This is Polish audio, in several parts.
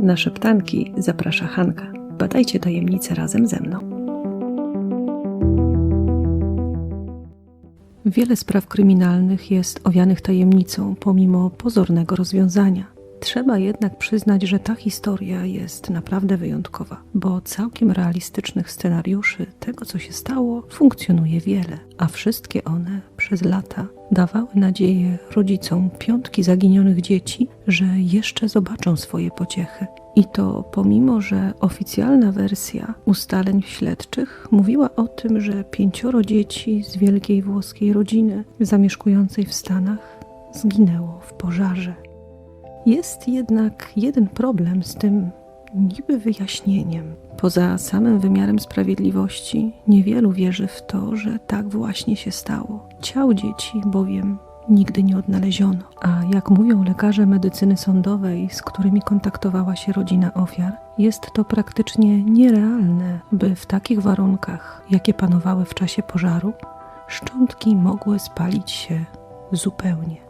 Na szeptanki zaprasza Hanka. Badajcie tajemnice razem ze mną. Wiele spraw kryminalnych jest owianych tajemnicą pomimo pozornego rozwiązania. Trzeba jednak przyznać, że ta historia jest naprawdę wyjątkowa, bo całkiem realistycznych scenariuszy tego, co się stało, funkcjonuje wiele, a wszystkie one przez lata dawały nadzieję rodzicom piątki zaginionych dzieci, że jeszcze zobaczą swoje pociechy. I to pomimo, że oficjalna wersja ustaleń śledczych mówiła o tym, że pięcioro dzieci z wielkiej włoskiej rodziny zamieszkującej w Stanach zginęło w pożarze. Jest jednak jeden problem z tym niby wyjaśnieniem. Poza samym wymiarem sprawiedliwości, niewielu wierzy w to, że tak właśnie się stało. Ciał dzieci bowiem nigdy nie odnaleziono. A jak mówią lekarze medycyny sądowej, z którymi kontaktowała się rodzina ofiar, jest to praktycznie nierealne, by w takich warunkach, jakie panowały w czasie pożaru, szczątki mogły spalić się zupełnie.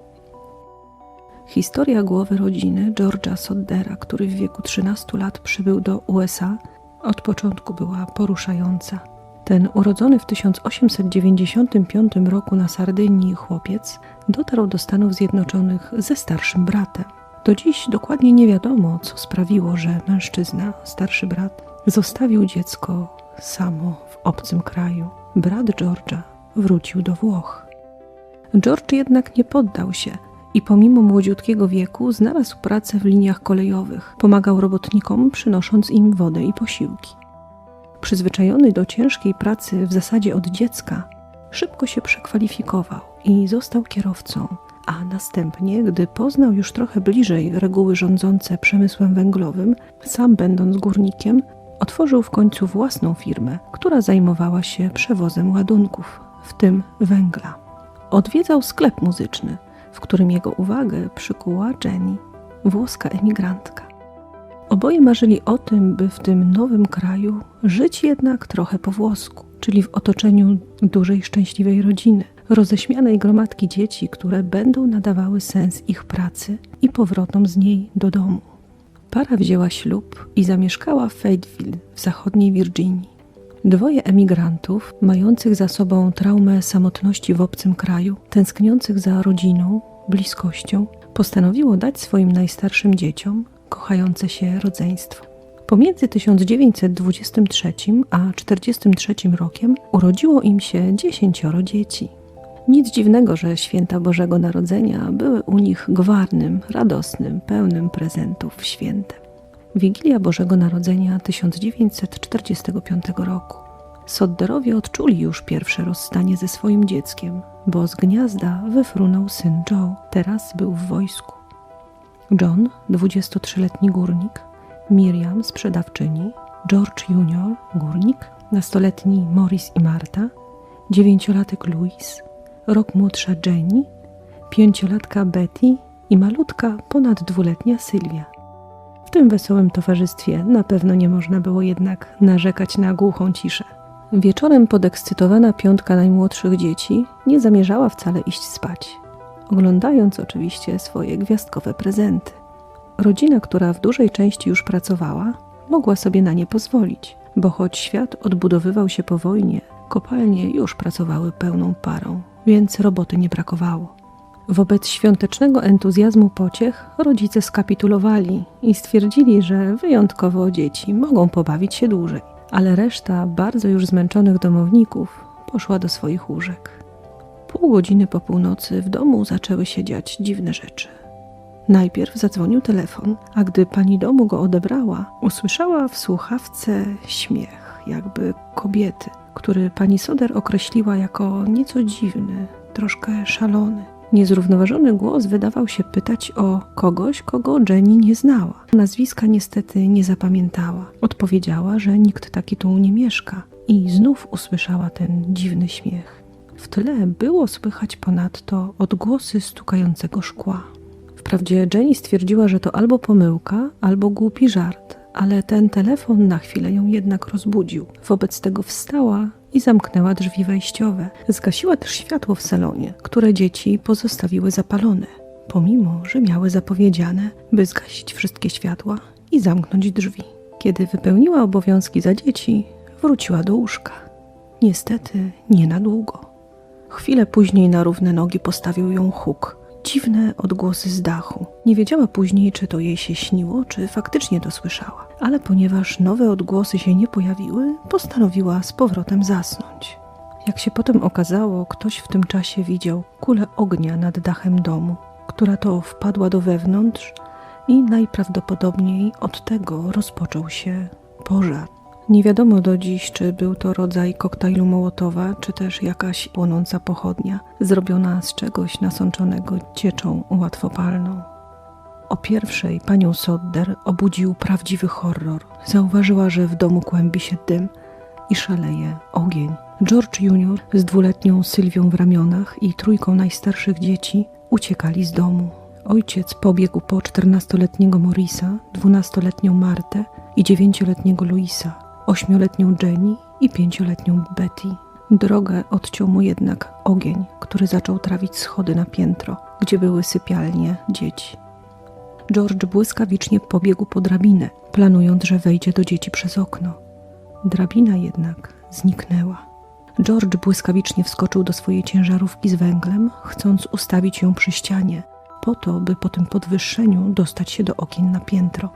Historia głowy rodziny George'a Soddera, który w wieku 13 lat przybył do USA, od początku była poruszająca. Ten urodzony w 1895 roku na Sardynii chłopiec dotarł do Stanów Zjednoczonych ze starszym bratem. Do dziś dokładnie nie wiadomo, co sprawiło, że mężczyzna, starszy brat, zostawił dziecko samo w obcym kraju. Brat George'a wrócił do Włoch. George jednak nie poddał się i pomimo młodziutkiego wieku znalazł pracę w liniach kolejowych. Pomagał robotnikom, przynosząc im wodę i posiłki. Przyzwyczajony do ciężkiej pracy w zasadzie od dziecka, szybko się przekwalifikował i został kierowcą, a następnie, gdy poznał już trochę bliżej reguły rządzące przemysłem węglowym, sam będąc górnikiem, otworzył w końcu własną firmę, która zajmowała się przewozem ładunków, w tym węgla. Odwiedzał sklep muzyczny, w którym jego uwagę przykuła Jenny, włoska emigrantka. Oboje marzyli o tym, by w tym nowym kraju żyć jednak trochę po włosku, czyli w otoczeniu dużej, szczęśliwej rodziny, roześmianej gromadki dzieci, które będą nadawały sens ich pracy i powrotom z niej do domu. Para wzięła ślub i zamieszkała w Fayetteville w zachodniej Virginii. Dwoje emigrantów, mających za sobą traumę samotności w obcym kraju, tęskniących za rodziną, bliskością, postanowiło dać swoim najstarszym dzieciom kochające się rodzeństwo. Pomiędzy 1923 a 1943 rokiem urodziło im się dziesięcioro dzieci. Nic dziwnego, że święta Bożego Narodzenia były u nich gwarnym, radosnym, pełnym prezentów świętem. Wigilia Bożego Narodzenia 1945 roku. Sodderowie odczuli już pierwsze rozstanie ze swoim dzieckiem, bo z gniazda wyfrunął syn Joe, teraz był w wojsku. John, 23-letni górnik, Miriam, sprzedawczyni, George Junior, górnik, nastoletni Morris i Marta, dziewięciolatek Louis, rok młodsza Jenny, pięciolatka Betty i malutka, ponad dwuletnia Sylwia. W tym wesołym towarzystwie na pewno nie można było jednak narzekać na głuchą ciszę. Wieczorem podekscytowana piątka najmłodszych dzieci nie zamierzała wcale iść spać, oglądając oczywiście swoje gwiazdkowe prezenty. Rodzina, która w dużej części już pracowała, mogła sobie na nie pozwolić, bo choć świat odbudowywał się po wojnie, kopalnie już pracowały pełną parą, więc roboty nie brakowało. Wobec świątecznego entuzjazmu pociech rodzice skapitulowali i stwierdzili, że wyjątkowo dzieci mogą pobawić się dłużej, ale reszta bardzo już zmęczonych domowników poszła do swoich łóżek. Pół godziny po północy w domu zaczęły się dziać dziwne rzeczy. Najpierw zadzwonił telefon, a gdy pani domu go odebrała, usłyszała w słuchawce śmiech, jakby kobiety, który pani Soder określiła jako nieco dziwny, troszkę szalony. Niezrównoważony głos wydawał się pytać o kogoś, kogo Jenny nie znała. Nazwiska niestety nie zapamiętała. Odpowiedziała, że nikt taki tu nie mieszka i znów usłyszała ten dziwny śmiech. W tle było słychać ponadto odgłosy stukającego szkła. Wprawdzie Jenny stwierdziła, że to albo pomyłka, albo głupi żart, ale ten telefon na chwilę ją jednak rozbudził. Wobec tego wstała i zamknęła drzwi wejściowe. Zgasiła też światło w salonie, które dzieci pozostawiły zapalone. pomimo że miały zapowiedziane, by zgasić wszystkie światła i zamknąć drzwi. Kiedy wypełniła obowiązki za dzieci, wróciła do łóżka. Niestety nie na długo. Chwilę później na równe nogi postawił ją huk. Dziwne odgłosy z dachu. Nie wiedziała później, czy to jej się śniło, czy faktycznie to słyszała. Ale ponieważ nowe odgłosy się nie pojawiły, postanowiła z powrotem zasnąć. Jak się potem okazało, ktoś w tym czasie widział kulę ognia nad dachem domu, która to wpadła do wewnątrz i najprawdopodobniej od tego rozpoczął się pożar. Nie wiadomo do dziś, czy był to rodzaj koktajlu Mołotowa, czy też jakaś płonąca pochodnia, zrobiona z czegoś nasączonego cieczą łatwopalną. O pierwszej panią Sodder obudził prawdziwy horror. Zauważyła, że w domu kłębi się dym i szaleje ogień. George Junior z dwuletnią Sylwią w ramionach i trójką najstarszych dzieci uciekali z domu. Ojciec pobiegł po 14-letniego Morisa, 12-letnią Martę i 9-letniego Luisa, 8-letnią Jenny i 5-letnią Betty. Drogę odciął mu jednak ogień, który zaczął trawić schody na piętro, gdzie były sypialnie dzieci. George błyskawicznie pobiegł po drabinę, planując, że wejdzie do dzieci przez okno. Drabina jednak zniknęła. George błyskawicznie wskoczył do swojej ciężarówki z węglem, chcąc ustawić ją przy ścianie, po to, by po tym podwyższeniu dostać się do okien na piętro.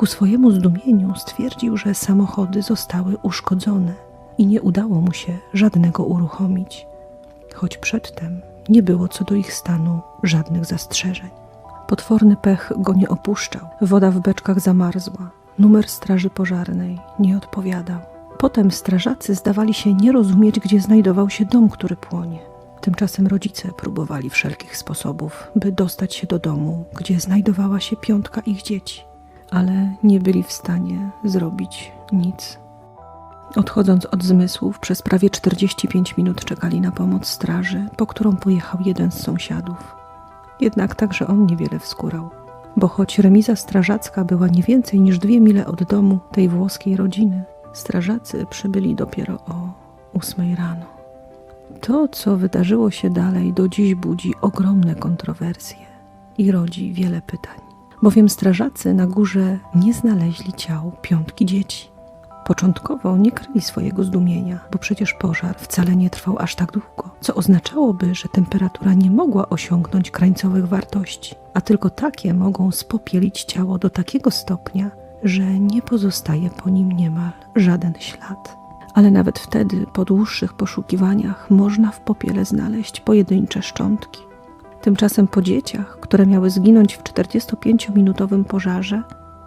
Ku swojemu zdumieniu stwierdził, że samochody zostały uszkodzone i nie udało mu się żadnego uruchomić, choć przedtem nie było co do ich stanu żadnych zastrzeżeń. Potworny pech go nie opuszczał, woda w beczkach zamarzła, numer straży pożarnej nie odpowiadał. Potem strażacy zdawali się nie rozumieć, gdzie znajdował się dom, który płonie. Tymczasem rodzice próbowali wszelkich sposobów, by dostać się do domu, gdzie znajdowała się piątka ich dzieci, ale nie byli w stanie zrobić nic. Odchodząc od zmysłów, przez prawie 45 minut czekali na pomoc straży, po którą pojechał jeden z sąsiadów. Jednak także on niewiele wskórał, bo choć remiza strażacka była nie więcej niż dwie mile od domu tej włoskiej rodziny, strażacy przybyli dopiero o ósmej rano. To, co wydarzyło się dalej, do dziś budzi ogromne kontrowersje i rodzi wiele pytań, bowiem strażacy na górze nie znaleźli ciał piątki dzieci. Początkowo nie kryli swojego zdumienia, bo przecież pożar wcale nie trwał aż tak długo, co oznaczałoby, że temperatura nie mogła osiągnąć krańcowych wartości, a tylko takie mogą spopielić ciało do takiego stopnia, że nie pozostaje po nim niemal żaden ślad. Ale nawet wtedy, po dłuższych poszukiwaniach, można w popiele znaleźć pojedyncze szczątki. Tymczasem po dzieciach, które miały zginąć w 45-minutowym pożarze,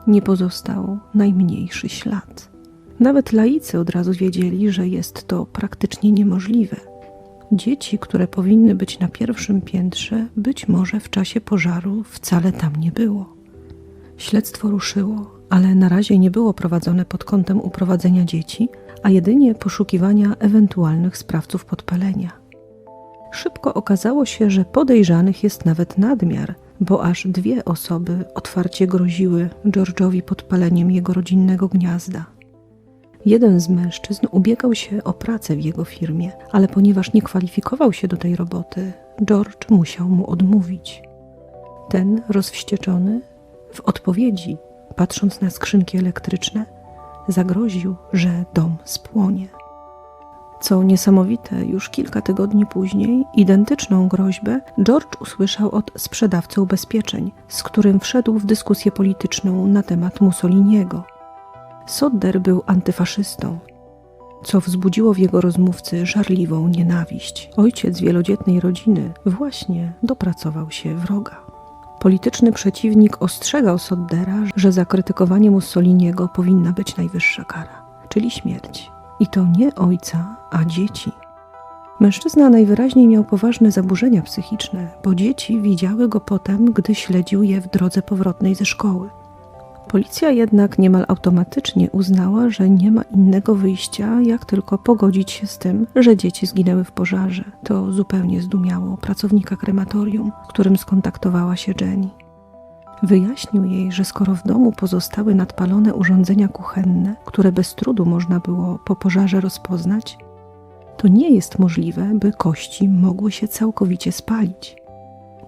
nie pozostał najmniejszy ślad. Nawet laicy od razu wiedzieli, że jest to praktycznie niemożliwe. Dzieci, które powinny być na pierwszym piętrze, być może w czasie pożaru wcale tam nie było. Śledztwo ruszyło, ale na razie nie było prowadzone pod kątem uprowadzenia dzieci, a jedynie poszukiwania ewentualnych sprawców podpalenia. Szybko okazało się, że podejrzanych jest nawet nadmiar, bo aż dwie osoby otwarcie groziły George'owi podpaleniem jego rodzinnego gniazda. Jeden z mężczyzn ubiegał się o pracę w jego firmie, ale ponieważ nie kwalifikował się do tej roboty, George musiał mu odmówić. Ten, rozwścieczony, w odpowiedzi, patrząc na skrzynki elektryczne, zagroził, że dom spłonie. Co niesamowite, już kilka tygodni później identyczną groźbę George usłyszał od sprzedawcy ubezpieczeń, z którym wszedł w dyskusję polityczną na temat Mussoliniego. Sodder był antyfaszystą, co wzbudziło w jego rozmówcy żarliwą nienawiść. Ojciec wielodzietnej rodziny właśnie dopracował się wroga. Polityczny przeciwnik ostrzegał Soddera, że za krytykowanie Mussoliniego powinna być najwyższa kara, czyli śmierć. I to nie ojca, a dzieci. Mężczyzna najwyraźniej miał poważne zaburzenia psychiczne, bo dzieci widziały go potem, gdy śledził je w drodze powrotnej ze szkoły. Policja jednak niemal automatycznie uznała, że nie ma innego wyjścia, jak tylko pogodzić się z tym, że dzieci zginęły w pożarze. To zupełnie zdumiało pracownika krematorium, z którym skontaktowała się Jenny. Wyjaśnił jej, że skoro w domu pozostały nadpalone urządzenia kuchenne, które bez trudu można było po pożarze rozpoznać, to nie jest możliwe, by kości mogły się całkowicie spalić.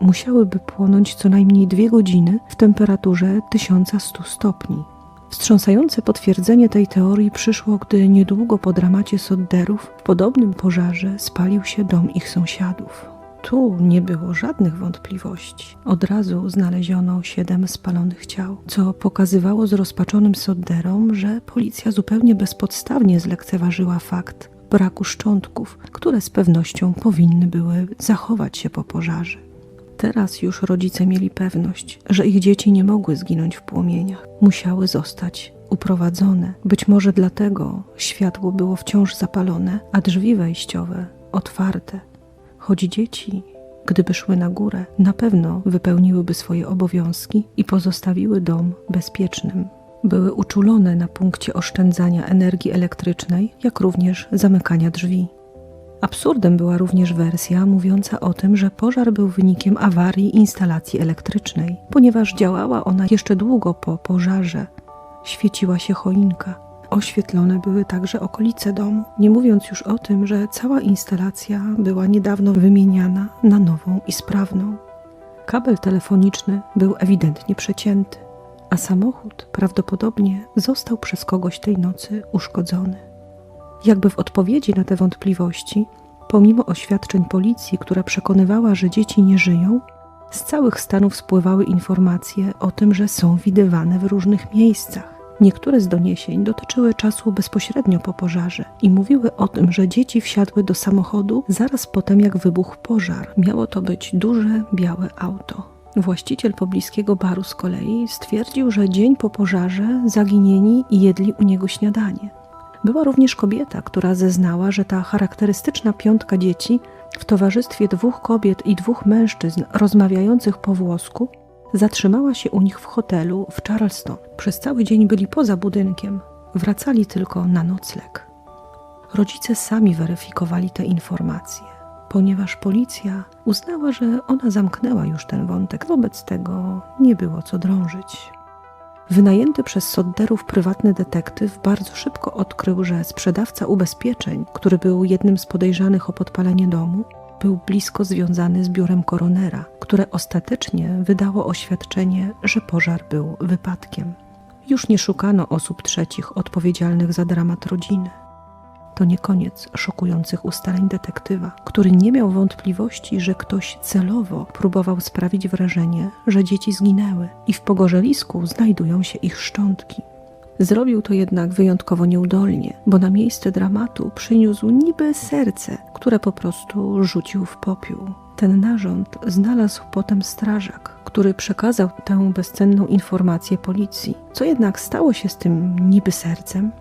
musiałyby płonąć co najmniej dwie godziny w temperaturze 1100 stopni. Wstrząsające potwierdzenie tej teorii przyszło, gdy niedługo po dramacie Sodderów w podobnym pożarze spalił się dom ich sąsiadów. Tu nie było żadnych wątpliwości. Od razu znaleziono siedem spalonych ciał, co pokazywało zrozpaczonym Sodderom, że policja zupełnie bezpodstawnie zlekceważyła fakt braku szczątków, które z pewnością powinny były zachować się po pożarze. Teraz już rodzice mieli pewność, że ich dzieci nie mogły zginąć w płomieniach, musiały zostać uprowadzone. Być może dlatego światło było wciąż zapalone, a drzwi wejściowe otwarte. Choć dzieci, gdyby szły na górę, na pewno wypełniłyby swoje obowiązki i pozostawiły dom bezpiecznym. Były uczulone na punkcie oszczędzania energii elektrycznej, jak również zamykania drzwi. Absurdem była również wersja mówiąca o tym, że pożar był wynikiem awarii instalacji elektrycznej, ponieważ działała ona jeszcze długo po pożarze. Świeciła się choinka. Oświetlone były także okolice domu, nie mówiąc już o tym, że cała instalacja była niedawno wymieniana na nową i sprawną. Kabel telefoniczny był ewidentnie przecięty, a samochód prawdopodobnie został przez kogoś tej nocy uszkodzony. Jakby w odpowiedzi na te wątpliwości, pomimo oświadczeń policji, która przekonywała, że dzieci nie żyją, z całych stanów spływały informacje o tym, że są widywane w różnych miejscach. Niektóre z doniesień dotyczyły czasu bezpośrednio po pożarze i mówiły o tym, że dzieci wsiadły do samochodu zaraz po tym, jak wybuchł pożar. Miało to być duże, białe auto. Właściciel pobliskiego baru z kolei stwierdził, że dzień po pożarze zaginieni jedli u niego śniadanie. Była również kobieta, która zeznała, że ta charakterystyczna piątka dzieci w towarzystwie dwóch kobiet i dwóch mężczyzn rozmawiających po włosku zatrzymała się u nich w hotelu w Charleston. Przez cały dzień byli poza budynkiem, wracali tylko na nocleg. Rodzice sami weryfikowali te informacje, ponieważ policja uznała, że ona zamknęła już ten wątek, wobec tego nie było co drążyć. Wynajęty przez Sodderów prywatny detektyw bardzo szybko odkrył, że sprzedawca ubezpieczeń, który był jednym z podejrzanych o podpalenie domu, był blisko związany z biurem koronera, które ostatecznie wydało oświadczenie, że pożar był wypadkiem. Już nie szukano osób trzecich odpowiedzialnych za dramat rodziny. To nie koniec szokujących ustaleń detektywa, który nie miał wątpliwości, że ktoś celowo próbował sprawić wrażenie, że dzieci zginęły i w pogorzelisku znajdują się ich szczątki. Zrobił to jednak wyjątkowo nieudolnie, bo na miejsce dramatu przyniósł niby serce, które po prostu rzucił w popiół. Ten narząd znalazł potem strażak, który przekazał tę bezcenną informację policji. Co jednak stało się z tym niby sercem?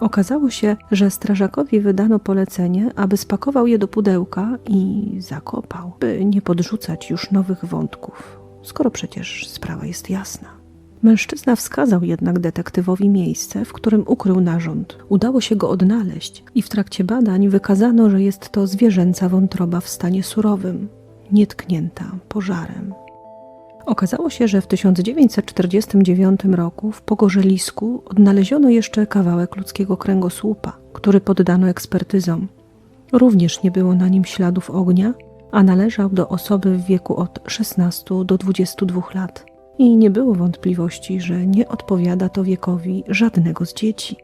Okazało się, że strażakowi wydano polecenie, aby spakował je do pudełka i zakopał, by nie podrzucać już nowych wątków, skoro przecież sprawa jest jasna. Mężczyzna wskazał jednak detektywowi miejsce, w którym ukrył narząd. Udało się go odnaleźć i w trakcie badań wykazano, że jest to zwierzęca wątroba w stanie surowym, nietknięta pożarem. Okazało się, że w 1949 roku w Pogorzelisku odnaleziono jeszcze kawałek ludzkiego kręgosłupa, który poddano ekspertyzom. Również nie było na nim śladów ognia, a należał do osoby w wieku od 16 do 22 lat. I nie było wątpliwości, że nie odpowiada to wiekowi żadnego z dzieci.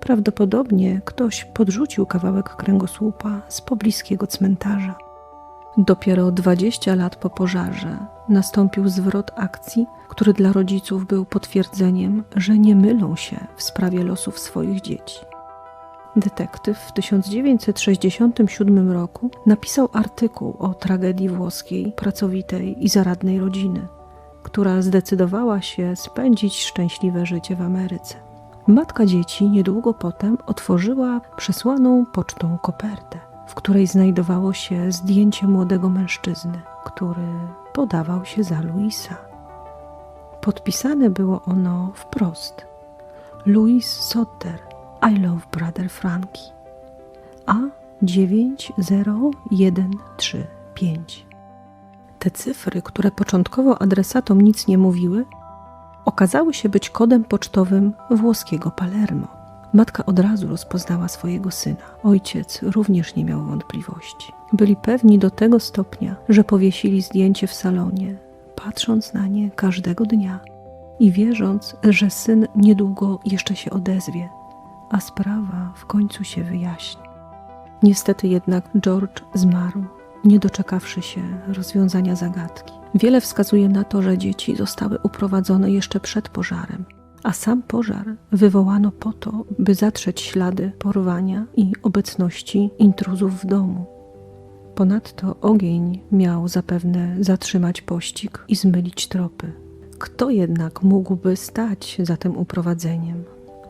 Prawdopodobnie ktoś podrzucił kawałek kręgosłupa z pobliskiego cmentarza. Dopiero 20 lat po pożarze nastąpił zwrot akcji, który dla rodziców był potwierdzeniem, że nie mylą się w sprawie losów swoich dzieci. Detektyw w 1967 roku napisał artykuł o tragedii włoskiej, pracowitej i zaradnej rodziny, która zdecydowała się spędzić szczęśliwe życie w Ameryce. Matka dzieci niedługo potem otworzyła przesłaną pocztą kopertę w której znajdowało się zdjęcie młodego mężczyzny, który podawał się za Luisa. Podpisane było ono wprost: Louis Sotter, I love brother Frankie. A 90135. Te cyfry, które początkowo adresatom nic nie mówiły, okazały się być kodem pocztowym włoskiego Palermo. Matka od razu rozpoznała swojego syna. Ojciec również nie miał wątpliwości. Byli pewni do tego stopnia, że powiesili zdjęcie w salonie, patrząc na nie każdego dnia i wierząc, że syn niedługo jeszcze się odezwie, a sprawa w końcu się wyjaśni. Niestety jednak George zmarł, nie doczekawszy się rozwiązania zagadki. Wiele wskazuje na to, że dzieci zostały uprowadzone jeszcze przed pożarem, a sam pożar wywołano po to, by zatrzeć ślady porwania i obecności intruzów w domu. Ponadto ogień miał zapewne zatrzymać pościg i zmylić tropy. Kto jednak mógłby stać za tym uprowadzeniem?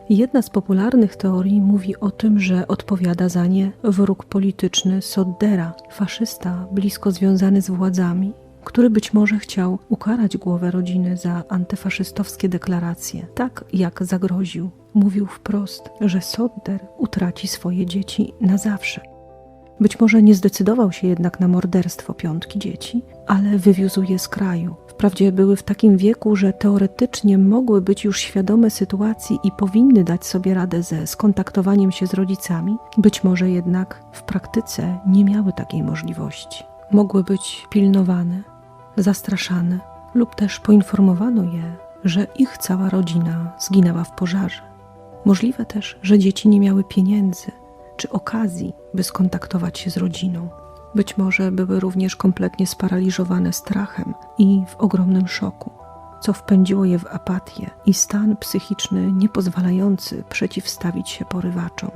Jedna z popularnych teorii mówi o tym, że odpowiada za nie wróg polityczny Soddera, faszysta blisko związany z władzami, który być może chciał ukarać głowę rodziny za antyfaszystowskie deklaracje, tak jak zagroził. Mówił wprost, że Sodder utraci swoje dzieci na zawsze. Być może nie zdecydował się jednak na morderstwo piątki dzieci, ale wywiózł je z kraju. Wprawdzie były w takim wieku, że teoretycznie mogły być już świadome sytuacji i powinny dać sobie radę ze skontaktowaniem się z rodzicami, być może jednak w praktyce nie miały takiej możliwości. Mogły być pilnowane, zastraszane, lub też poinformowano je, że ich cała rodzina zginęła w pożarze. Możliwe też, że dzieci nie miały pieniędzy czy okazji, by skontaktować się z rodziną. Być może były również kompletnie sparaliżowane strachem i w ogromnym szoku, co wpędziło je w apatię i stan psychiczny niepozwalający przeciwstawić się porywaczom.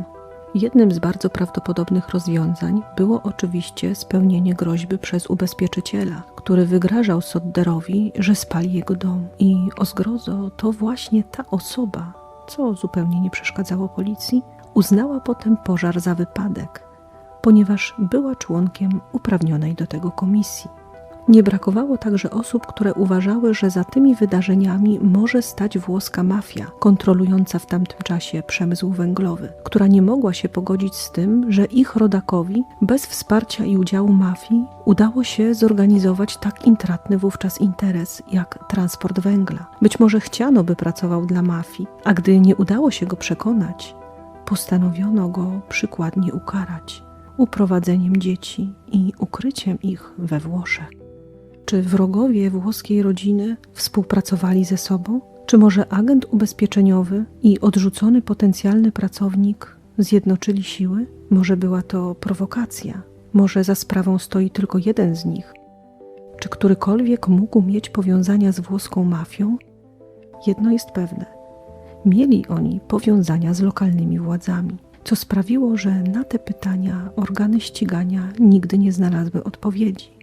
Jednym z bardzo prawdopodobnych rozwiązań było oczywiście spełnienie groźby przez ubezpieczyciela, który wygrażał Sodderowi, że spali jego dom. I o zgrozo to właśnie ta osoba, co zupełnie nie przeszkadzało policji, uznała potem pożar za wypadek, ponieważ była członkiem uprawnionej do tego komisji. Nie brakowało także osób, które uważały, że za tymi wydarzeniami może stać włoska mafia, kontrolująca w tamtym czasie przemysł węglowy, która nie mogła się pogodzić z tym, że ich rodakowi, bez wsparcia i udziału mafii, udało się zorganizować tak intratny wówczas interes jak transport węgla. Być może chciano, by pracował dla mafii, a gdy nie udało się go przekonać, postanowiono go przykładnie ukarać uprowadzeniem dzieci i ukryciem ich we Włoszech. Czy wrogowie włoskiej rodziny współpracowali ze sobą? Czy może agent ubezpieczeniowy i odrzucony potencjalny pracownik zjednoczyli siły? Może była to prowokacja? Może za sprawą stoi tylko jeden z nich? Czy którykolwiek mógł mieć powiązania z włoską mafią? Jedno jest pewne: mieli oni powiązania z lokalnymi władzami, co sprawiło, że na te pytania organy ścigania nigdy nie znalazły odpowiedzi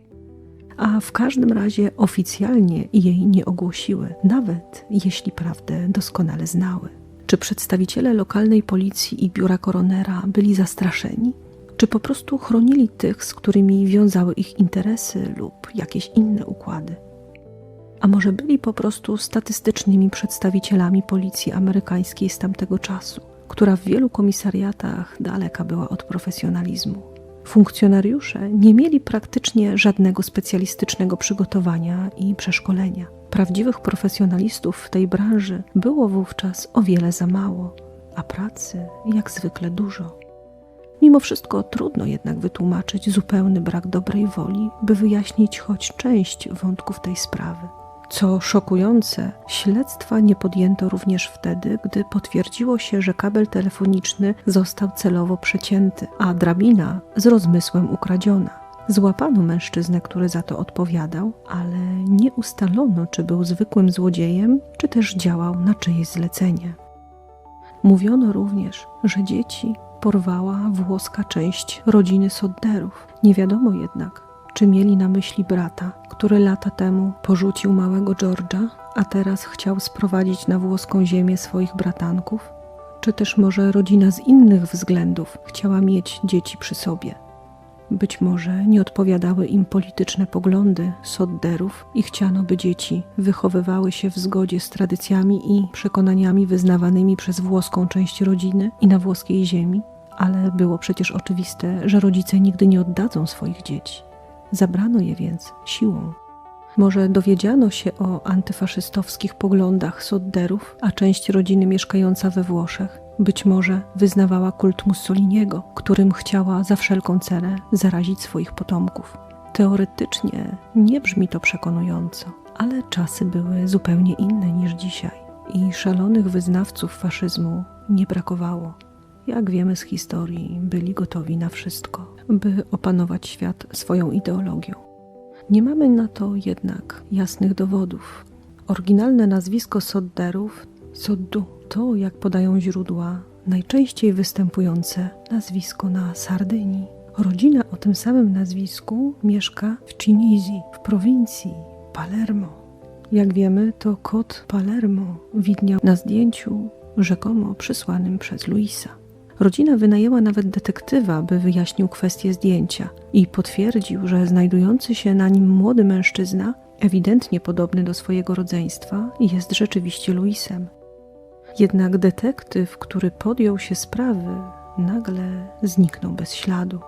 a w każdym razie oficjalnie jej nie ogłosiły, nawet jeśli prawdę doskonale znały. Czy przedstawiciele lokalnej policji i biura koronera byli zastraszeni? Czy po prostu chronili tych, z którymi wiązały ich interesy lub jakieś inne układy? A może byli po prostu statystycznymi przedstawicielami policji amerykańskiej z tamtego czasu, która w wielu komisariatach daleka była od profesjonalizmu? Funkcjonariusze nie mieli praktycznie żadnego specjalistycznego przygotowania i przeszkolenia. Prawdziwych profesjonalistów w tej branży było wówczas o wiele za mało, a pracy jak zwykle dużo. Mimo wszystko trudno jednak wytłumaczyć zupełny brak dobrej woli, by wyjaśnić choć część wątków tej sprawy. Co szokujące, śledztwa nie podjęto również wtedy, gdy potwierdziło się, że kabel telefoniczny został celowo przecięty, a drabina z rozmysłem ukradziona. Złapano mężczyznę, który za to odpowiadał, ale nie ustalono, czy był zwykłym złodziejem, czy też działał na czyjeś zlecenie. Mówiono również, że dzieci porwała włoska część rodziny Sodderów. Nie wiadomo jednak, czy mieli na myśli brata, który lata temu porzucił małego George'a, a teraz chciał sprowadzić na włoską ziemię swoich bratanków? Czy też może rodzina z innych względów chciała mieć dzieci przy sobie? Być może nie odpowiadały im polityczne poglądy sodderów i chciano, by dzieci wychowywały się w zgodzie z tradycjami i przekonaniami wyznawanymi przez włoską część rodziny i na włoskiej ziemi, ale było przecież oczywiste, że rodzice nigdy nie oddadzą swoich dzieci. Zabrano je więc siłą. Może dowiedziano się o antyfaszystowskich poglądach Sodderów, a część rodziny mieszkająca we Włoszech Być może wyznawała kult Mussoliniego, którym chciała za wszelką cenę zarazić swoich potomków. Teoretycznie nie brzmi to przekonująco, ale czasy były zupełnie inne niż dzisiaj i szalonych wyznawców faszyzmu nie brakowało. Jak wiemy z historii, byli gotowi na wszystko, by opanować świat swoją ideologią. Nie mamy na to jednak jasnych dowodów. Oryginalne nazwisko Sodderów, Soddu, to jak podają źródła, najczęściej występujące nazwisko na Sardynii. Rodzina o tym samym nazwisku mieszka w Cinizji, w prowincji Palermo. Jak wiemy, to kot Palermo widniał na zdjęciu rzekomo przysłanym przez Luisa. Rodzina wynajęła nawet detektywa, by wyjaśnił kwestię zdjęcia i potwierdził, że znajdujący się na nim młody mężczyzna, ewidentnie podobny do swojego rodzeństwa, jest rzeczywiście Luisem. Jednak detektyw, który podjął się sprawy, nagle zniknął bez śladu.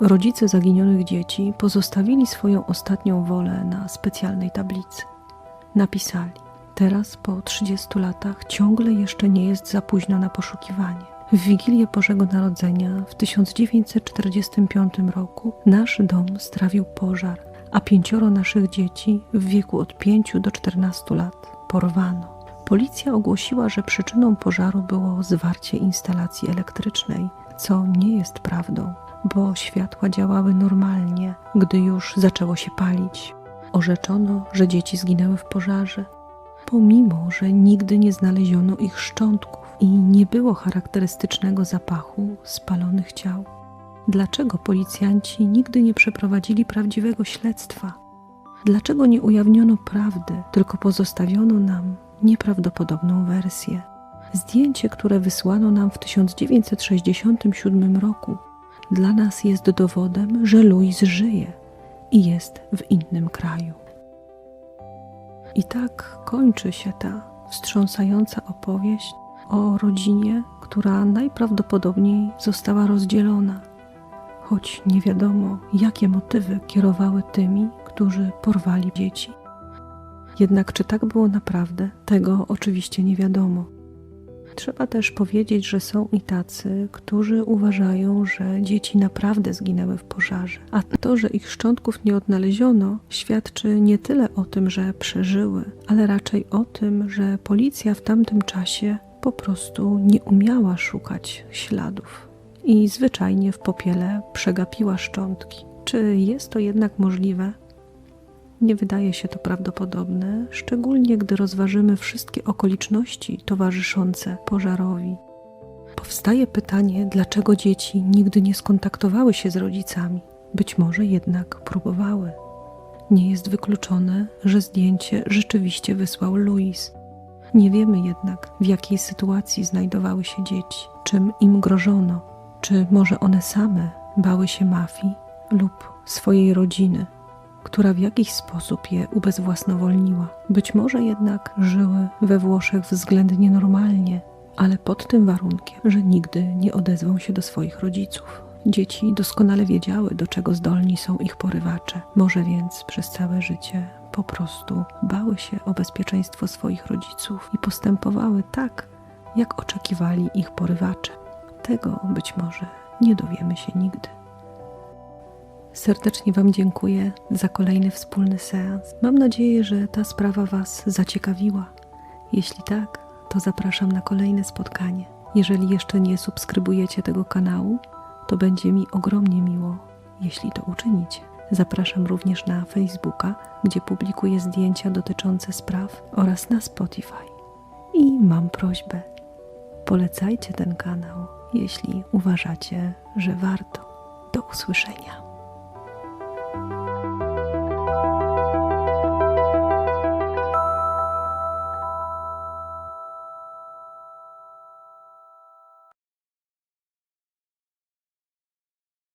Rodzice zaginionych dzieci pozostawili swoją ostatnią wolę na specjalnej tablicy. Napisali: Teraz po 30 latach ciągle jeszcze nie jest za późno na poszukiwanie. W Wigilię Bożego Narodzenia w 1945 roku nasz dom strawił pożar, a pięcioro naszych dzieci w wieku od 5 do 14 lat porwano. Policja ogłosiła, że przyczyną pożaru było zwarcie instalacji elektrycznej, co nie jest prawdą, bo światła działały normalnie, gdy już zaczęło się palić. Orzeczono, że dzieci zginęły w pożarze, pomimo że nigdy nie znaleziono ich szczątków i nie było charakterystycznego zapachu spalonych ciał. Dlaczego policjanci nigdy nie przeprowadzili prawdziwego śledztwa? Dlaczego nie ujawniono prawdy, tylko pozostawiono nam nieprawdopodobną wersję? Zdjęcie, które wysłano nam w 1967 roku, dla nas jest dowodem, że Louis żyje i jest w innym kraju. I tak kończy się ta wstrząsająca opowieść o rodzinie, która najprawdopodobniej została rozdzielona, choć nie wiadomo, jakie motywy kierowały tymi, którzy porwali dzieci. Jednak czy tak było naprawdę, tego oczywiście nie wiadomo. Trzeba też powiedzieć, że są i tacy, którzy uważają, że dzieci naprawdę zginęły w pożarze, a to, że ich szczątków nie odnaleziono, świadczy nie tyle o tym, że przeżyły, ale raczej o tym, że policja w tamtym czasie po prostu nie umiała szukać śladów i zwyczajnie w popiele przegapiła szczątki. Czy jest to jednak możliwe? Nie wydaje się to prawdopodobne, szczególnie gdy rozważymy wszystkie okoliczności towarzyszące pożarowi. Powstaje pytanie, dlaczego dzieci nigdy nie skontaktowały się z rodzicami. Być może jednak próbowały. Nie jest wykluczone, że zdjęcie rzeczywiście wysłał Louis. Nie wiemy jednak, w jakiej sytuacji znajdowały się dzieci, czym im grożono, czy może one same bały się mafii lub swojej rodziny która w jakiś sposób je ubezwłasnowolniła. Być może jednak żyły we Włoszech względnie normalnie, ale pod tym warunkiem, że nigdy nie odezwą się do swoich rodziców. Dzieci doskonale wiedziały, do czego zdolni są ich porywacze. Może więc przez całe życie po prostu bały się o bezpieczeństwo swoich rodziców i postępowały tak, jak oczekiwali ich porywacze. Tego być może nie dowiemy się nigdy. Serdecznie Wam dziękuję za kolejny wspólny seans. Mam nadzieję, że ta sprawa Was zaciekawiła. Jeśli tak, to zapraszam na kolejne spotkanie. Jeżeli jeszcze nie subskrybujecie tego kanału, to będzie mi ogromnie miło, jeśli to uczynicie. Zapraszam również na Facebooka, gdzie publikuję zdjęcia dotyczące spraw oraz na Spotify. I mam prośbę: polecajcie ten kanał, jeśli uważacie, że warto. Do usłyszenia.